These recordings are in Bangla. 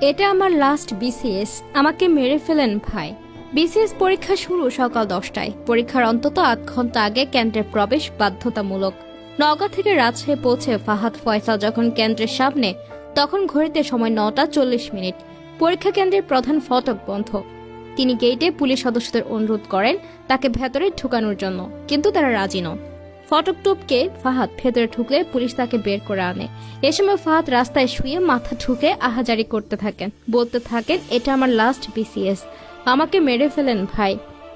এটা। আমার লাস্ট বিসিএস আমাকে মেরে ফেলেন ভাই। বিসিএস পরীক্ষা শুরু সকাল দশটায়। পরীক্ষার অন্তত আধ ঘণ্টা আগে কেন্দ্রে প্রবেশ বাধ্যতামূলক। নওগাঁ থেকে রাজশাহী পৌঁছে ফাহাদ ফয়সাল যখন কেন্দ্রের সামনে, তখন ঘড়িতে সময় নটা চল্লিশ মিনিট। পরীক্ষা কেন্দ্রের প্রধান ফটক বন্ধ। তিনি গেটে পুলিশ সদস্যদের অনুরোধ করেন তাকে ভেতরে ঢুকানোর জন্য, কিন্তু তারা রাজি নন। ফটক টপকে ফাহাদ ভেতরে ঢুকলে পুলিশ তাকে বের করে আনে। এ সময় ফাহাদ রাস্তায় শুয়ে মাথা ঠুকে আহাজারি করতে থাকেন। বলতে থাকেন, এটা আমার লাস্ট বিসিএস আমাকে মেরে ফেলেন ভাই।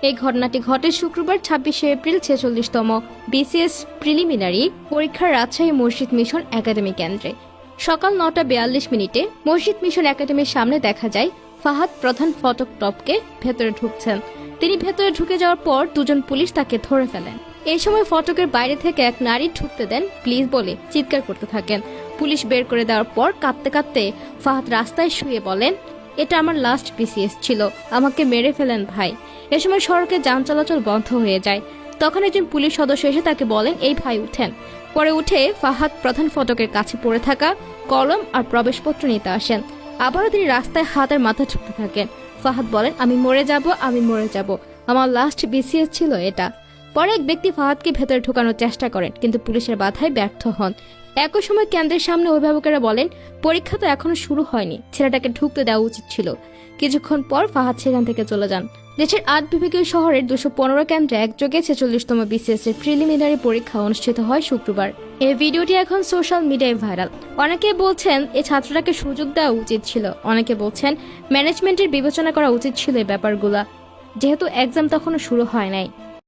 এই ঘটনাটি ঘটে শুক্রবার ছাব্বিশে এপ্রিল ছেচল্লিশতম বিসিএস প্রিলিমিনারি পরীক্ষার রাজশাহী মসজিদ মিশন একাডেমি কেন্দ্রে। সকাল নটা বিয়াল্লিশ মিনিটে মসজিদ মিশন একাডেমির সামনে দেখা যায়, ফাহাদ প্রধান ফটক টপকে ভেতরে ঢুকছেন। তিনি ভেতরে ঢুকে যাওয়ার পর দুজন পুলিশ তাকে ধরে ফেলেন। এই সময় ফটকের বাইরে থেকে এক নারী ঢুকতে দেন, প্লিজ বলে চিৎকার করতে থাকেন। পুলিশ বের করে দেওয়ার পর কাঁদতে কাঁদতে ফাহাদ রাস্তায় শুয়ে বলেন, এটা আমার লাস্ট বিসিএস ছিল, আমাকে মেরে ফেলেন ভাই। এ সময় সড়কে যান চলাচল বন্ধ হয়ে যায়। তখন একজন পুলিশ সদস্য এসে তাকে বলেন, এই ভাই, উঠেন। পরে উঠে ফাহাদ প্রধান ফটকের কাছে পড়ে থাকা কলম আর প্রবেশপত্র নিতে আসেন। আবারও তিনি রাস্তায় হাতের মাথা ঠুকতে থাকেন। ফাহাদ বলেন, আমি মরে যাব, আমি মরে যাব। আমার লাস্ট বিসিএস ছিল এটা। পরে এক ব্যক্তি ফাহাদকে ভেতরে ঢোকানোর চেষ্টা করেন, কিন্তু পুলিশের বাধায় ব্যর্থ হন। একই সময় কেন্দ্রের সামনে অভিভাবকেরা বলেন, পরীক্ষা তো এখনও শুরু হয়নি, ছেলেটাকে ঢুকতে দেওয়া উচিত ছিল। কিছুক্ষণ পর ফাহাদ সেখান থেকে চলে যান। দেশের আট বিভাগীয় শহরের দুশো পনেরো কেন্দ্রে একযোগে ছেচল্লিশতম বিসিএস এর প্রিলিমিনারি পরীক্ষা অনুষ্ঠিত হয় শুক্রবার। এই ভিডিওটি এখন সোশ্যাল মিডিয়ায় ভাইরাল। অনেকে বলছেন এই ছাত্রটাকে সুযোগ দেওয়া উচিত ছিল। অনেকে বলছেন, ম্যানেজমেন্টের বিবেচনা করা উচিত ছিল এই ব্যাপারগুলা। যেহেতু এক্সাম তখনও শুরু হয় নাই।